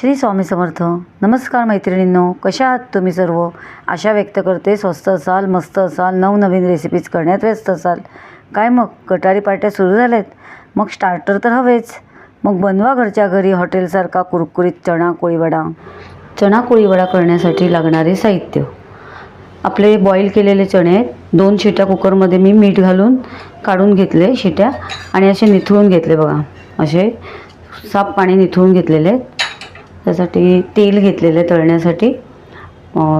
श्री स्वामी समर्थ. नमस्कार मैत्रिणींनो कशा आहात तुम्ही सर्व? आशा व्यक्त करते स्वस्त असाल मस्त असाल नवनवीन रेसिपीज करण्यात व्यस्त असाल. काय मग? गटारी पार्ट्या सुरू झाल्यात? मग स्टार्टर तर हवेच. मग बनवा घरच्या घरी हॉटेलसारखा कुरकुरीत चणा कोळीवडा. चणा कोळीवडा करण्यासाठी लागणारे साहित्य. आपले बॉईल केलेले चणे आहेत दोन शिट्या कुकरमध्ये मी मीठ घालून काढून घेतले शिट्या आणि असे निथळून घेतले बघा. असे साफ पाणी निथळून घेतलेले आहेत. त्यासाठी तेल घेतलेलं आहे तळण्यासाठी.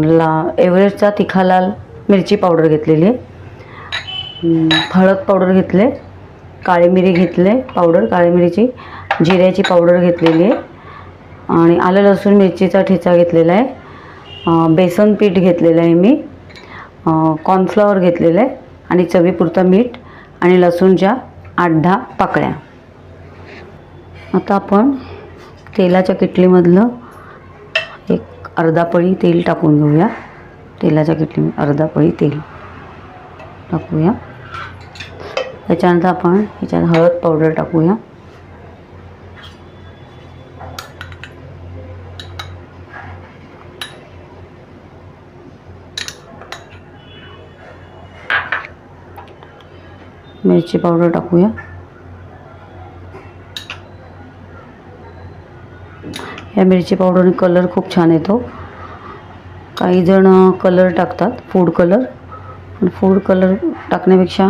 ला एव्हरेस्टचा तिखा लाल मिरची पावडर घेतलेली आहे. हळद पावडर घेतले काळी मिरी घेतले पावडर काळी मिरीची. जिऱ्याची पावडर घेतलेली आहे. आणि आलं लसूण मिरचीचा ठेचा घेतलेला आहे. बेसन पीठ घेतलेलं आहे मी. कॉर्नफ्लॉवर घेतलेलं आहे. आणि चवीपुरतं मीठ आणि लसूणच्या आठ दहा पाकळ्या. आता आपण तेलाच्या किटलीमधलं एक अर्धा पळी तेल टाकून घेऊया. तेलाच्या किटली अर्धा पळी तेल टाकूया. त्याच्यानंतर आपण ह्याच्यात हळद पावडर टाकूया. मिरची पावडर टाकूया. या मिरची पावडरने कलर खूप छान येतो. काही जण कलर टाकतात फूड कलर पण फूड कलर टाकण्यापेक्षा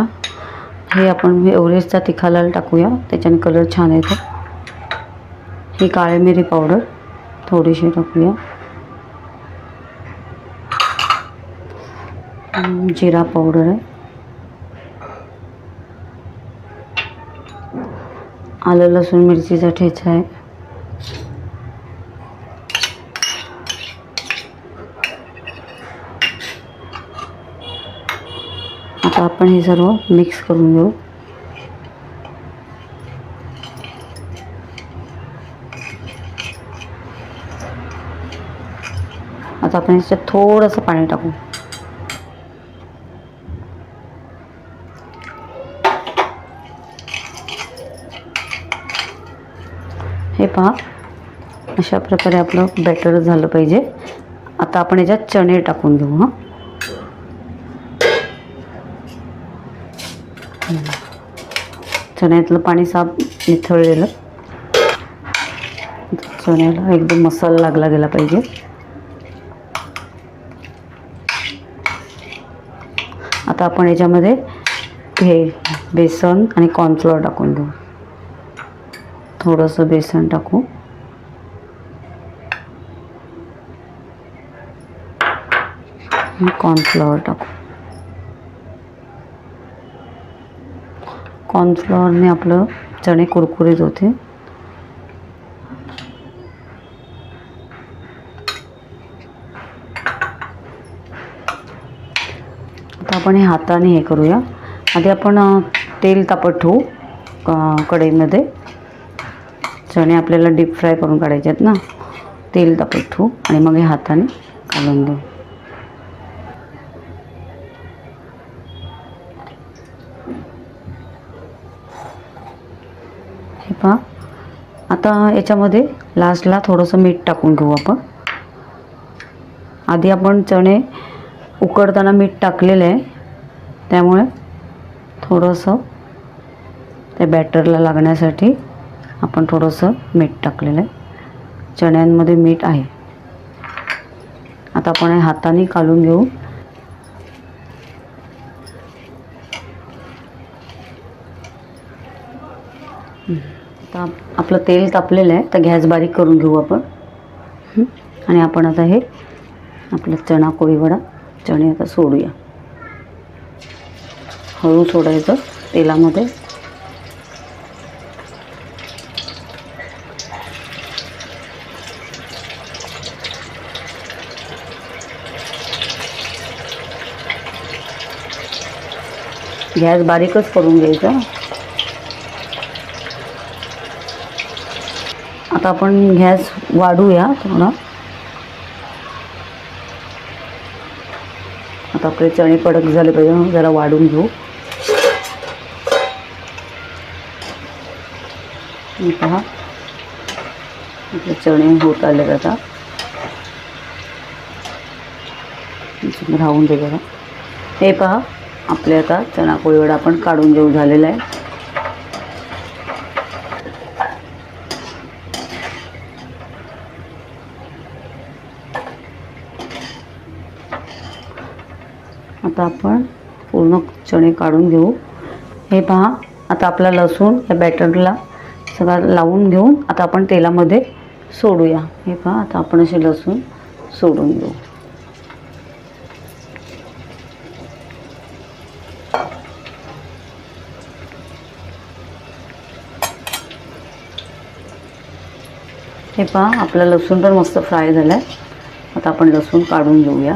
हे आपण एवरेस्टचा तिखाला टाकूया त्याच्याने कलर छान येतो. ही काळी मिरी पावडर थोडीशी टाकूया. जिरा पावडर आहे. आलं लसूण मिरचीचा ठेचा आहे. आता आपण हे सर्व मिक्स करून घेऊ. आता आपण ह्याच्यात थोडंसं पाणी टाकू. हे पहा अशा प्रकारे आपलं बॅटर झालं पाहिजे. आता आपण याच्यात चणे टाकून घेऊ हां. चण्यातलं पाणी साफ निथळलेलं. चण्याला एकदम मसाला लागला गेला पाहिजे. आता आपण याच्यामध्ये हे बेसन आणि कॉर्नफ्लॉवर टाकून घेऊ थोडंसं बेसन टाकू. कॉर्नफ्लॉवर टाकू. कॉर्नफ्लॉवरने आपलं चणे कुरकुरीत होते. आता आपण हे हाताने हे करूया. आधी आपण तेल तापत ठेवू कढईमध्ये. चणे आपल्याला डीप फ्राय करून काढायचे आहेत ना. तेल तापत ठेवू आणि मग हे हाताने घालून घेऊ पहा आता याच्यामध्ये लास्टला थोडंसं मीठ टाकून घेऊ आपण. आधी आपण चणे उकडताना मीठ टाकलेलं आहे. त्यामुळे थोडंसं त्या बॅटरला लागण्यासाठी आपण थोडंसं मीठ टाकलेलं आहे. चण्यांमध्ये मीठ आहे. आता आपण हाताने काढून घेऊ. आता आपलं तेल तापलेलं आहे तर गॅस बारीक करून घेऊ आपण. आणि आपण आता हे आपलं चणा कोळी वडा चणे आता सोडूया. हळू सोडायचं तेलामध्ये. गॅस बारीकच करून घ्यायचा. आता आपण गॅस वाढूया थोडा. आता आपले चणे कडक झाले पाहिजे जरा वाढून घेऊ. हे पहा. आपले चणे होत आले आता. राहून दे बघा हे पहा आपले आता चणा कोळीवडा आपण काढून घेऊ झालेला आहे. आता आपण पूर्ण चणे काढून घेऊ. हे पहा आता आपला लसूण या बॅटरला सगळा लावून घेऊन आता आपण तेलामध्ये सोडूया. हे पहा आता आपण असे लसूण सोडून घेऊ. हे पहा आपला लसूण पण मस्त फ्राय झाला आहे आता आपण लसूण काढून घेऊया.